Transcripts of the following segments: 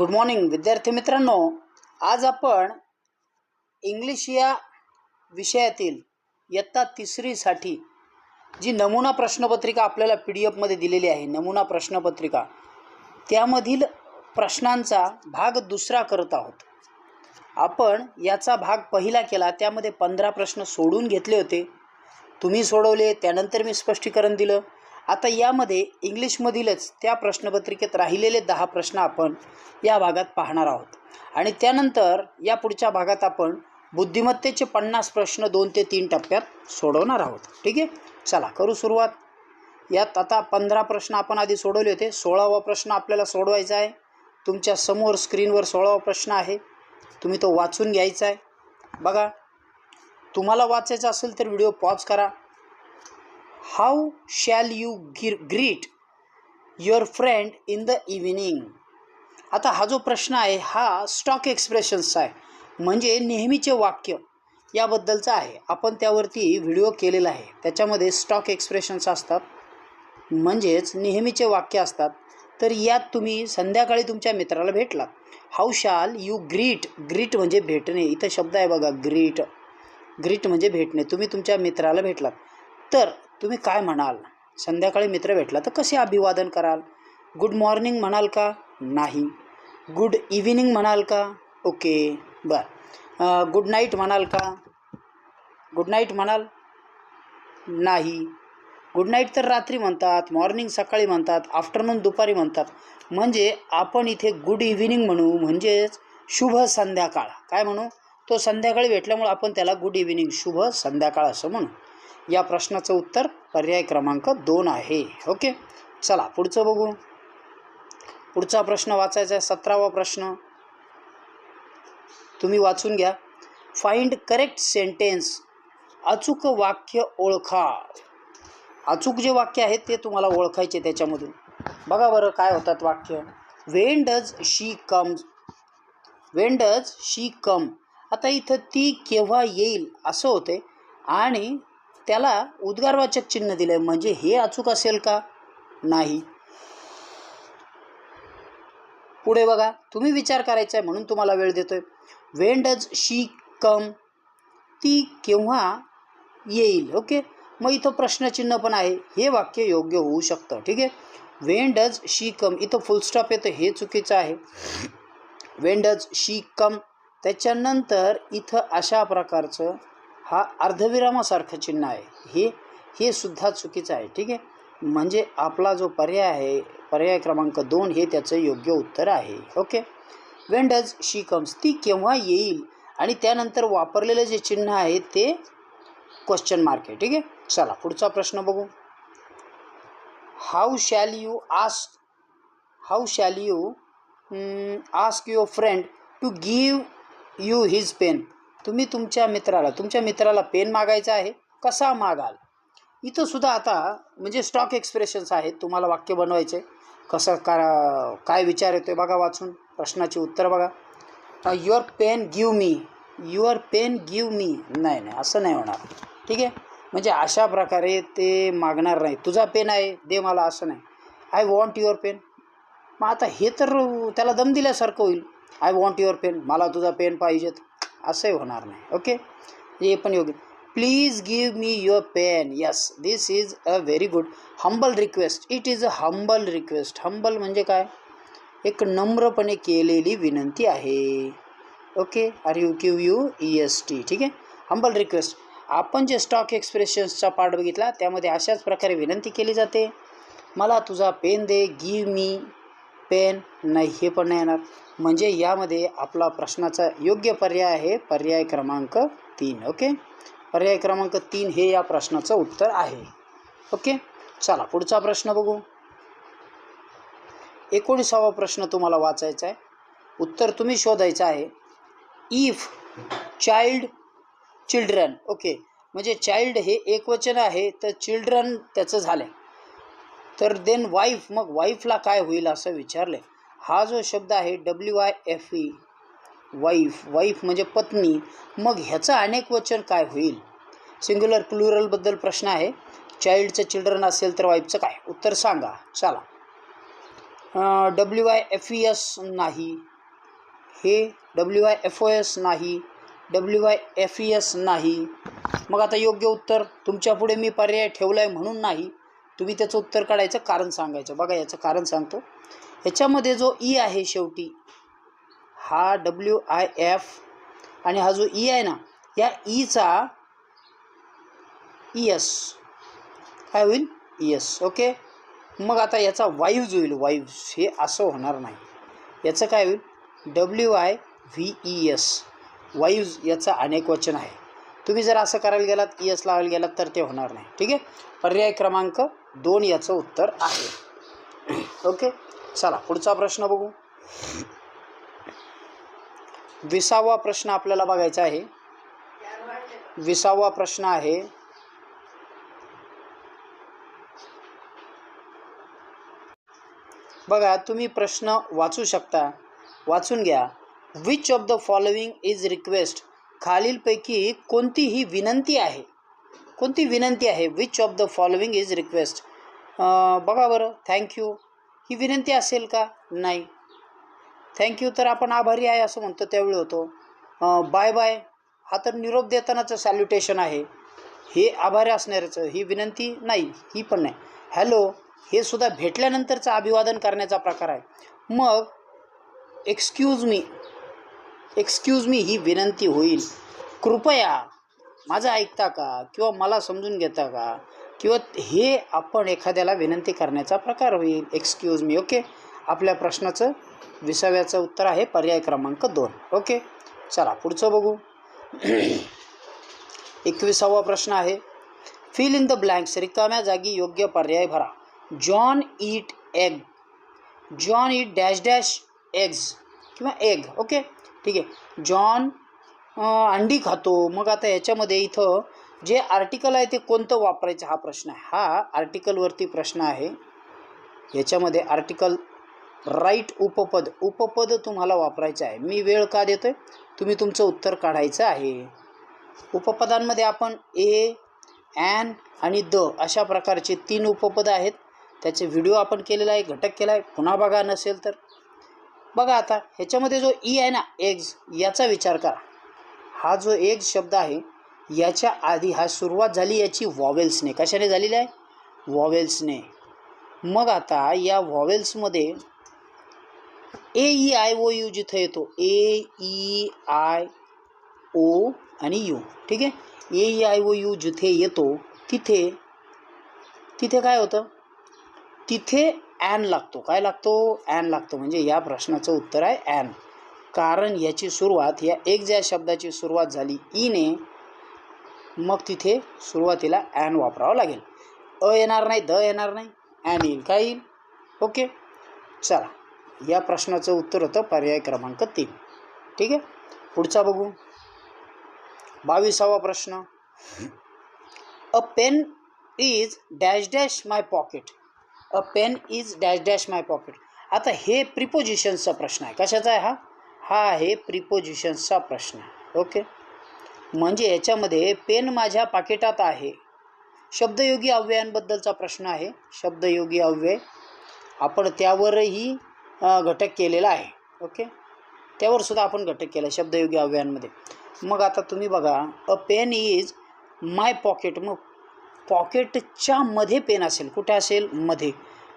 Good morning विद्यार्थी मित्रांनो. आज आपण इंग्लिश या विषयातील इयत्ता तिसरीसाठी जी नमुना प्रश्नपत्रिका आपल्याला पी डी एफमध्ये दिलेली आहे नमुना प्रश्नपत्रिका त्यामधील प्रश्नांचा भाग दुसरा करत आहोत. आपण याचा भाग पहिला केला त्यामध्ये पंधरा प्रश्न सोडून घेतले होते. तुम्ही सोडवले त्यानंतर मी स्पष्टीकरण दिलं. आता यामध्ये इंग्लिशमधीलच त्या प्रश्नपत्रिकेत राहिलेले दहा प्रश्न आपण या भागात पाहणार आहोत. आणि त्यानंतर या पुढच्या भागात आपण बुद्धिमत्तेचे पन्नास प्रश्न दोन ते तीन टप्प्यात सोडवणार आहोत. ठीक आहे? चला करू सुरुवात. यात आता पंधरा प्रश्न आपण आधी सोडवले होते. सोळावा प्रश्न आपल्याला सोडवायचा आहे. तुमच्यासमोर स्क्रीनवर सोळावा प्रश्न आहे. तुम्ही तो वाचून घ्यायचा आहे. बघा तुम्हाला वाचायचा असेल तर व्हिडिओ पॉज करा. How shall you Gir greet your friend in the evening आता हा जो प्रश्न आहे हा स्टॉक एक्सप्रेशन्सचा आहे. म्हणजे नेहमीचे वाक्य याबद्दलचा आहे. आपण त्यावरती व्हिडिओ केलेला आहे. त्याच्यामध्ये स्टॉक एक्सप्रेशन्स असतात. म्हणजेच नेहमीचे वाक्य असतात. तर यात तुम्ही संध्याकाळी तुमच्या मित्राला भेटलात. How shall you greet greet म्हणजे भेटणे. इथं शब्द आहे बघा ग्रीट ग्रीट म्हणजे भेटणे. तुम्ही तुमच्या मित्राला भेटलात. तर तुम्ही काय म्हणाल? संध्याकाळी मित्र भेटला तर कसे अभिवादन कराल? गुड मॉर्निंग म्हणाल का? नाही. गुड इव्हिनिंग म्हणाल का? ओके बर. गुड नाईट म्हणाल का? गुड नाईट म्हणाल? नाही. गुड नाईट तर रात्री म्हणतात मॉर्निंग सकाळी म्हणतात आफ्टरनून दुपारी म्हणतात. म्हणजे आपण इथे गुड इव्हिनिंग म्हणू म्हणजेच शुभ संध्याकाळ. काय म्हणू? तो संध्याकाळी भेटल्यामुळे आपण त्याला गुड इव्हिनिंग शुभ संध्याकाळ असं म्हणू. या प्रश्नाचं उत्तर पर्याय क्रमांक दोन आहे. ओके? चला पुढचं बघू. पुढचा प्रश्न वाचायचा आहे सतरावा प्रश्न. तुम्ही वाचून घ्या. फाइंड करेक्ट सेंटेन्स अचूक वाक्य ओळखा. अचूक जे वाक्य आहेत ते तुम्हाला ओळखायचे त्याच्यामधून. बघा बरं काय होतात वाक्य. When does she come when does she come आता इथं ती केव्हा येईल असं होते आणि त्याला उद्गारवाचक चिन्ह दिलं आहे म्हणजे हे अचूक असेल का? नाही. पुढे बघा. तुम्ही विचार करायचा आहे म्हणून तुम्हाला वेळ देतोय. वेन डज शी कम ती केव्हा येईल? ओके? मग इथं प्रश्नचिन्ह पण आहे. हे वाक्य योग्य होऊ शकतं. ठीक आहे? वेन डज शी कम इथं फुलस्टॉप येतं. हे चुकीचं आहे. वेन डज शी कम त्याच्यानंतर इथं अशा प्रकारचं हा अर्धविरामासारखं चिन्ह आहे. हे हे सुद्धा चुकीचं आहे. ठीक आहे? म्हणजे आपला जो पर्याय आहे पर्याय क्रमांक दोन हे त्याचं योग्य उत्तर आहे. Okay? When does she comes ती केव्हा येईल? आणि त्यानंतर वापरलेलं जे चिन्ह आहे ते क्वेश्चन मार्क आहे. ठीक आहे? चला पुढचा प्रश्न बघू. How shall you ask how shall you ask your friend to give you his pen तुम्ही तुमच्या मित्राला तुमच्या मित्राला पेन मागायचा आहे? कसा मागाल? इथं सुद्धा आता म्हणजे स्टॉक एक्सप्रेशन्स आहेत तुम्हाला वाक्य बनवायचे. कसं का काय विचार येतो आहे बघा वाचून प्रश्नाचे उत्तर बघा. Your pen give me your pen give me नाही नाही असं नाही होणार. ठीक आहे? म्हणजे अशा प्रकारे ते मागणार नाही. तुझा पेन आहे दे मला असं नाही. आय वॉन्ट युअर पेन मग आता हे तर त्याला दम दिल्यासारखं होईल. आय वॉन्ट युअर पेन मला तुझा पेन पाहिजेत. असंही होणार नाही. ओके हे पण योग्य. Please give me your pen yes this is a very good humble request it is a humble request humble म्हणजे काय? एक नम्रपणे केलेली विनंती आहे. Okay are you Q U E S T ठीक आहे? हंबल रिक्वेस्ट आपण जे स्टॉक एक्सप्रेशन्सचा पार्ट बघितला त्यामध्ये अशाच प्रकारे विनंती केली जाते. मला तुझा पेन दे. गिव मी पेन नाही हे पण नाही येणार. म्हणजे यामध्ये आपला प्रश्नाचा योग्य पर्याय आहे. पर्याय क्रमांक तीन ओके? पर्याय क्रमांक तीन हे या प्रश्नाचं उत्तर आहे. ओके? चला पुढचा प्रश्न बघू. एकोणीसावा प्रश्न तुम्हाला वाचायचा आहे. उत्तर तुम्ही शोधायचं आहे. If child children okay? म्हणजे चाइल्ड हे एकवचन आहे तर चिल्ड्रन त्याचं झालं आहे तर देन वाईफ मग वाईफला काय होईल असं विचारलं आहे हा जो शब्द आहे W I F E wife wife म्हणजे पत्नी मग ह्याचं अनेक वचन काय होईल? सिंग्युलर प्लुरलबद्दल प्रश्न आहे. चाइल्डचं चिल्ड्रन असेल तर वाईफचं काय? उत्तर सांगा. चला. W I F E S नाही. हे W I F O S नाही. W I F E S नाही. मग आता योग्य उत्तर? तुमच्यापुढे मी पर्याय ठेवला आहे म्हणून नाही. तुम्ही त्याचं उत्तर काढायचं कारण सांगायचं. बघा याचं कारण सांगतो. ह्याच्यामध्ये जो ई आहे शेवटी हा डब्ल्यू आय एफ आणि हा जो ई आहे ना या ईचा ई एस काय होईल ई एस ओके मग आता याचा वायूज होईल. वायूज हे असं होणार नाही. याचं काय होईल? W I V E S wives याचा अनेक वचन आहे. तुम्ही जर असं करायला गेलात ई एस लावायला गेलात तर ते होणार नाही. ठीक आहे? पर्याय क्रमांक दोन याचं उत्तर आहे. ओके चला पुढचा प्रश्न बघू. विसावा प्रश्न आपल्याला बघायचा आहे. विसावा प्रश्न आहे. बघा तुम्ही प्रश्न वाचू शकता. वाचून घ्या. Which of the following is request खालीलपैकी कोणती ही विनंती आहे? कोणती विनंती आहे? Which of the following is request बघा बरं. थँक्यू ही विनंती असेल का? नाही. थँक्यू तर आपण आभारी आहे असं म्हणतो त्यावेळी होतो. बाय बाय हा तर निरोप देतानाचं सॅल्युटेशन आहे. हे आभारी असणाऱ्याचं ही विनंती नाही ही पण नाही. हॅलो हे सुद्धा भेटल्यानंतरचं अभिवादन करण्याचा प्रकार आहे. मग एक्सक्यूज मी एक्सक्यूज मी ही विनंती होईल. कृपया माझं ऐकता का? किंवा मला समजून घेता का? किंवा हे आपण एखाद्याला विनंती करण्याचा प्रकार होईल. एक्सक्यूज मी ओके आपल्या प्रश्नाचं विसाव्याचं उत्तर आहे पर्याय क्रमांक दोन ओके चला पुढचं बघू. एकविसावा प्रश्न आहे. फिल इन द ब्लँक्स रिकाम्या जागी योग्य पर्याय भरा. John eat egg John eat dash dash eggs किंवा एग ओके ठीक आहे. जॉन अंडी खातो. मग आता याच्यामध्ये इथं जे आर्टिकल आहे ते कोणतं वापरायचं हा प्रश्न आहे. हा आर्टिकलवरती प्रश्न आहे. याच्यामध्ये आर्टिकल राईट उपपद उपपद तुम्हाला वापरायचं आहे. मी वेळ का देतो आहे तुम्ही तुमचं उत्तर काढायचं आहे. उपपदांमध्ये आपण ए ॲन आणि द अशा प्रकारचे तीन उपपद आहेत. त्याचे व्हिडिओ आपण केलेला आहे घटक केला आहे. पुन्हा बघा नसेल तर. बघा आता ह्याच्यामध्ये जो ई आहे ना एग्ज याचा विचार करा. हा जो एग्ज शब्द आहे याच्या आधी हा सुरुवात झाली याची वॉवेल्सने. कशाने झालेली आहे? वॉवेल्सने. मग आता या वॉवेल्समध्ये A E I O U जिथं येतो ए ई आय ओ आणि यू ठीक आहे? A E I O U जिथे येतो तिथे तिथे काय होतं? तिथे ॲन लागतो. काय लागतो? ॲन लागतो. म्हणजे या प्रश्नाचं उत्तर आहे ॲन कारण याची सुरुवात या एक ज्या शब्दाची सुरुवात झाली ईने मग तिथे सुरुवातीला ॲन वापरावं लागेल. अ येणार नाही द येणार नाही ॲन येईल. काय येईल? ओके. चला. या प्रश्नाचं उत्तर होतं पर्याय क्रमांक तीन. ठीक आहे? पुढचा बघू. बावीसावा प्रश्न. A pen is dash dash my pocket. A pen is dash dash my pocket. आता हे प्रिपोजिशन्सचा प्रश्न आहे. कशाचा आहे हा? हा आहे प्रिपोजिशन्सचा प्रश्न. ओके? म्हणजे याच्यामध्ये पेन माझ्या पाकिटात आहे. शब्दयोगी अव्ययांबद्दलचा प्रश्न आहे. शब्दयोगी अव्यय आपण त्यावरही घटक केलेला आहे. ओके? त्यावर सुद्धा आपण घटक केला आहे शब्दयोगी अव्ययांमध्ये. मग आता तुम्ही बघा a pen is my pocket. मग पॉकेटच्या मध्ये पेन असेल. कुठे असेल? मध्ये.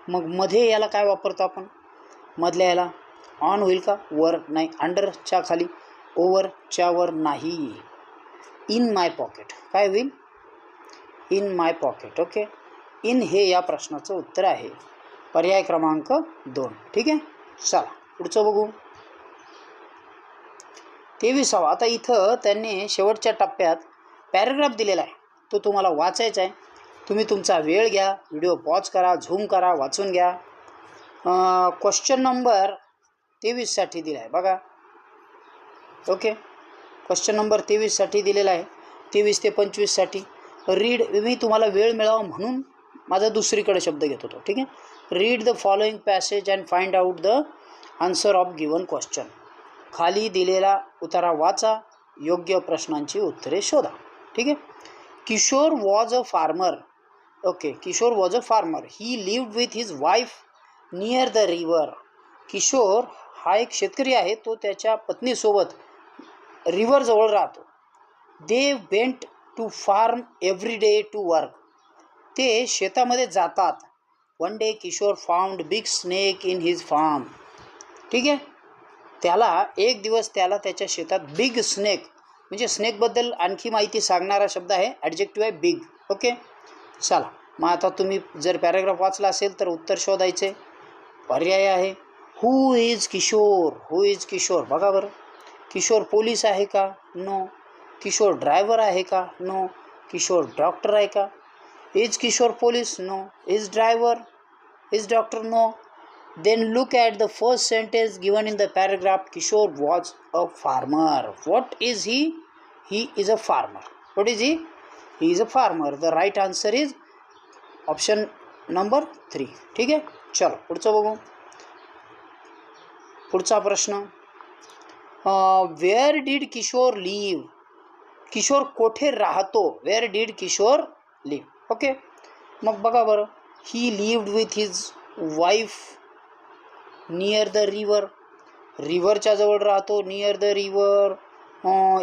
मग मध्ये याला काय वापरतो आपण? मधल्या याला. ऑन होईल का? वर. नाही. अंडरच्या खाली. ओवरच्या वर नाही. इन माय पॉकेट काय होईल? In my pocket okay in हे या प्रश्नाचं उत्तर आहे. पर्याय क्रमांक दोन. ठीक आहे? चला पुढचं बघू. तेविसावा आता इथं त्यांनी शेवटच्या टप्प्यात पॅरेग्राफ दिलेला आहे. तो तुम्हाला वाचायचा आहे. तुम्ही तुमचा वेळ घ्या व्हिडिओ पॉज करा झूम करा वाचून घ्या. क्वेश्चन नंबर तेवीससाठी दिला आहे बघा. ओके क्वेश्चन नंबर तेवीससाठी दिलेला आहे. तेवीस ते पंचवीससाठी. रीड मी तुम्हाला वेळ मिळावा म्हणून माझा दुसरीकडे शब्द घेत होतो. ठीक आहे? Read the following passage and find out the answer of given question खाली दिलेला उतारा वाचा. योग्य प्रश्नांची उत्तरे शोधा. ठीक आहे? Kishor was a farmer okay Kishor was a farmer he lived with his wife near the river Kishor हा एक शेतकरी आहे. तो त्याच्या पत्नीसोबत रिव्हरजवळ राहतो. They went to farm every day to work ते शेतामध्ये जातात. One day Kishor found big snake in his farm ठीक आहे? त्याला एक दिवस त्याला त्याच्या शेतात बिग स्नेक म्हणजे स्नेकबद्दल आणखी माहिती सांगणारा शब्द आहे ॲडजेक्टिव्ह आहे बिग ओके चला. मग आता तुम्ही जर पॅराग्राफ वाचला असेल तर उत्तर शोधायचे. पर्याय आहे. Who is Kishor? Who is Kishor? बघा बरं. किशोर पोलिस है का? नो. किशोर ड्राइवर है का? नो. किशोर डॉक्टर है का? Is Kishor police? No. Is driver is doctor? No. Then look at the first sentence given in the paragraph, Kishor was a farmer. What is he? He is a farmer. What is he? He is a farmer. The right answer is option number three. ठीक है चलो पुढ़ बढ़ू प्रश्न. Where did Kishor live Kishor कोठे राहतो? Where did Kishor live okay मग बघा बरं. He lived with his wife near the river रिव्हरच्या जवळ राहतो near the river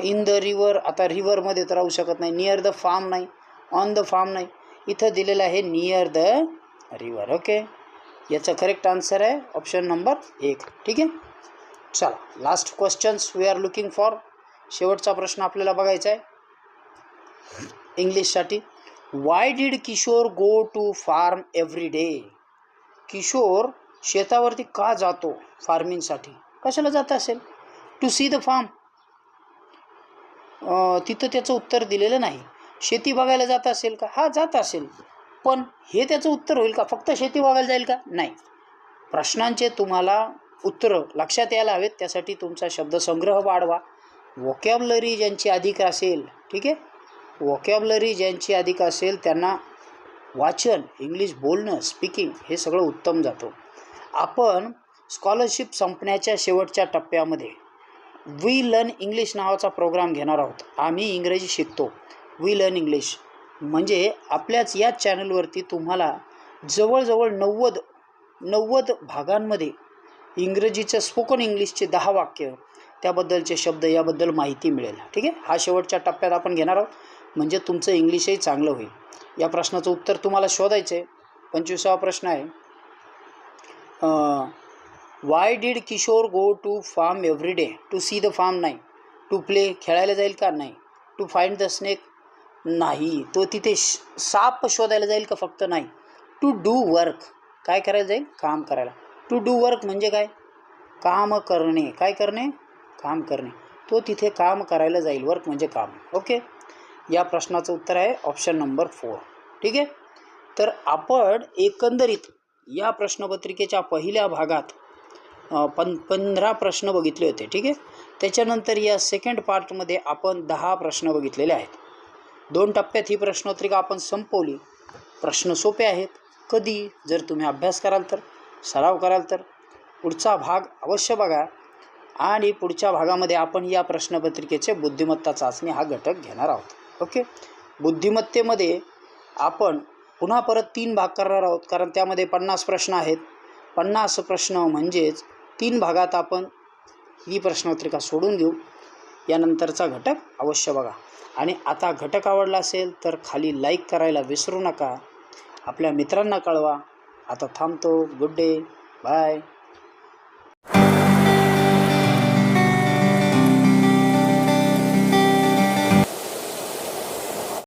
in the river आता रिव्हरमध्ये तर राहू शकत नाही. नियर द फार्म नाही. ऑन द फार्म नाही. इथं दिलेलं आहे नियर द रिवर ओके याचं करेक्ट आन्सर आहे ऑप्शन नंबर एक. ठीक आहे? चला last questions we are looking for शेवटचा प्रश्न आपल्याला बघायचा आहे इंग्लिशसाठी why did Kishor go to farm every day Kishor शेतावरती का जातो फार्मिंगसाठी कशाला जात असेल? टू सी द फार्म तिथं त्याचं उत्तर दिलेलं नाही. शेती बघायला जात असेल का? हा जात असेल. पण हे त्याचं उत्तर होईल का? फक्त शेती बघायला जाईल का? नाही. प्रश्नांचे तुम्हाला उत्तरं लक्षात यायला हवेत. त्यासाठी तुमचा शब्दसंग्रह वाढवा. वॉकॅबलरी ज्यांची अधिक असेल ठीक आहे? वॉकॅबलरी ज्यांची अधिक असेल त्यांना वाचन इंग्लिश बोलणं स्पीकिंग हे सगळं उत्तम जातं. आपण स्कॉलरशिप संपण्याच्या शेवटच्या टप्प्यामध्ये वी लर्न इंग्लिश नावाचा प्रोग्राम घेणार आहोत. आम्ही इंग्रजी शिकतो. वी लर्न इंग्लिश म्हणजे आपल्याच याच चॅनलवरती तुम्हाला जवळजवळ नव्वद नव्वद भागांमध्ये इंग्रजीचं स्पोकन इंग्लिशचे दहा वाक्य त्याबद्दलचे शब्द याबद्दल माहिती मिळेल. ठीक आहे? हा शेवटच्या टप्प्यात आपण घेणार आहोत. म्हणजे तुमचं इंग्लिशही चांगलं होईल. या प्रश्नाचं उत्तर तुम्हाला शोधायचं आहे. पंचवीसावा प्रश्न आहे. Why did Kishor go to farm every day to see the farm नाही. टू प्ले खेळायला जाईल का नाही? टू फाइंड द स्नेक नाही. तो तिथे श साप शोधायला जाईल का फक्त नाही? टू डू वर्क काय करायला जाईल? काम करायला. टू डू वर्क म्हणजे काय? काम करणे. काय करणे? काम करणे. तो तिथे काम करायला जाईल. वर्क म्हणजे काम. ओके या प्रश्नाचं उत्तर आहे ऑप्शन नंबर फोर ठीक आहे? तर आपण एकंदरीत या प्रश्नपत्रिकेच्या पहिल्या भागात पं पंधरा प्रश्न बघितले होते. ठीक आहे? त्याच्यानंतर या सेकंड पार्टमध्ये आपण दहा प्रश्न बघितलेले आहेत. दोन टप्प्यात ही प्रश्नपत्रिका आपण संपवली. प्रश्न सोपे आहेत. कधी? जर तुम्ही अभ्यास कराल तर. सराव कराल तर? पुढचा भाग अवश्य बघा. आणि पुढच्या भागामध्ये आपण या प्रश्नपत्रिकेचे बुद्धिमत्ता चाचणी हा घटक घेणार आहोत. ओके? बुद्धिमत्तेमध्ये आपण पुन्हा परत तीन भाग करणार आहोत. कारण त्यामध्ये पन्नास प्रश्न आहेत. पन्नास प्रश्न म्हणजेच तीन भागात आपण ही प्रश्नपत्रिका सोडून घेऊ यानंतरचा घटक अवश्य बघा. आणि आता घटक आवडला असेल तर खाली लाईक करायला विसरू नका. आपल्या मित्रांना कळवा. आता थांबतो. Good day bye